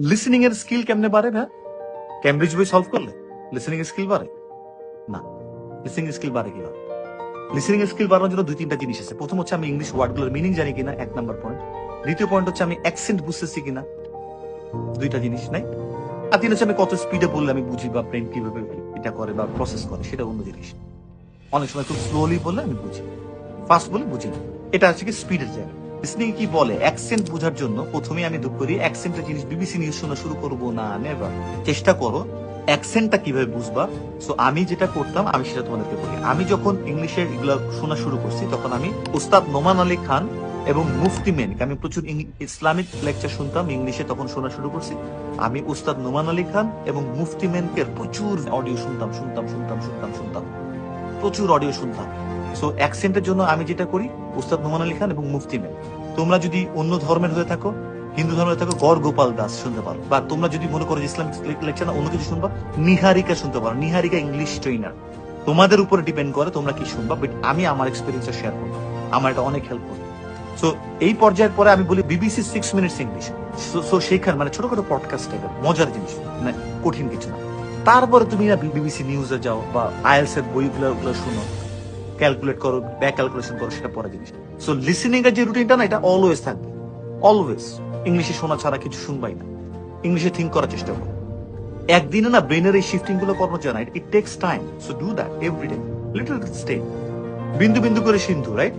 Listening এর skill কেমনে বাড়ে ভাই? ক্যামব্রিজ বই সলভ করলে লিসনিং এর স্কিল বাড়ে? না লিসনিং স্কিল বাড়ে কীভাবে? লিসনিং এর স্কিল বাড়ানোর জন্য দুই তিনটা জিনিস আছে। প্রথম হচ্ছে আমি ইংলিশ ওয়ার্ডগুলোর মিনিং জানি কিনা, এক নাম্বার পয়েন্ট দ্বিতীয় পয়েন্ট হচ্ছে আমি অ্যাকসেন্ট বুঝতেছি কিনা। দুইটা জিনিস নাই। আর তিন হচ্ছে আমি কত স্পিডে বললে আমি বুঝি বা ব্রেন কীভাবে এটা করে বা প্রসেস করে, সেটা অন্য জিনিস। অনেক সময় খুব স্লোলি বললে আমি বুঝি। ফাস্ট বলে বুঝি না। এটা হচ্ছে কি স্পিডের জায়গা। লিসনিং কি বলে অ্যাকসেন্ট বোঝার জন্য প্রথমে আমি দুঃখ করি অ্যাকসেন্টের জিনিস বিবিসি নিউজ শোনা শুরু করব না নেভার চেষ্টা করো অ্যাকসেন্টটা কীভাবে বুঝবা? সো আমি যেটা করতাম, আমি সেটা তোমাদেরকে বলি। আমি যখন ইংলিশের এগুলো শোনা শুরু করছি, তখন আমি উস্তাদ নোমান আলী খান এবং মুফতি মেনকে, আমি প্রচুর ইসলামিক লেকচার শুনতাম, ইংলিশে তখন শোনা শুরু করছি। আমি উস্তাদ নোমান আলী খান এবং মুফতি মেনকে প্রচুর অডিও শুনতাম শুনতাম শুনতাম শুনতাম শুনতাম। প্রচুর অডিও শুনতাম। সো অ্যাকসেন্টের জন্য আমি যেটা করি, উস্তাদ নোমান আলী খান এবং মুফতি মেন তোমরা যদি অন্য ধর্মের হয়ে থাকো, হিন্দু ধর্মের থাকো, গড় গোপাল দাস শুনতে পারো। বা তোমরা যদি মনে করো যে ইসলামিক লেকচার না, অন্য কিছু শুনবা, নিহারিকা শুনতে পারো। নিহারিকা ইংলিশ ট্রেনার তোমাদের উপরে ডিপেন্ড করে তোমরা কি শুনবা বাট আমি আমার এক্সপিরিয়েন্স শেয়ার করব। আমার এটা অনেক হেল্প করবে। সো এই পর্যায়ের পরে আমি বলি BBC six minutes English so সেইখানে মানে ছোটখাটো পডকাস্ট টাইপের মজার জিনিস। মানে কঠিন কিছু না। তারপরে তুমি না বিবিসি নিউজে যাও বা আইএলস এর বইগুলো ওগুলো শুনো। ক্যালকুলেট করো ব্যাক ক্যালকুলেশন করো, সেটা পরে জিনিস। সো লিসেনিং এর যে রুটিনটা না, এটা অলওয়েজ থাকবে। অলওয়েজ ইংলিশে শোনা ছাড়া কিছু শুনবাই না। ইংলিশে থিঙ্ক করার চেষ্টা করো। একদিনে না ব্রেনের এই শিফটিংগুলো করানো যায় না it takes time so do that every day little step বিন্দু বিন্দু করে সিন্ধু রাইট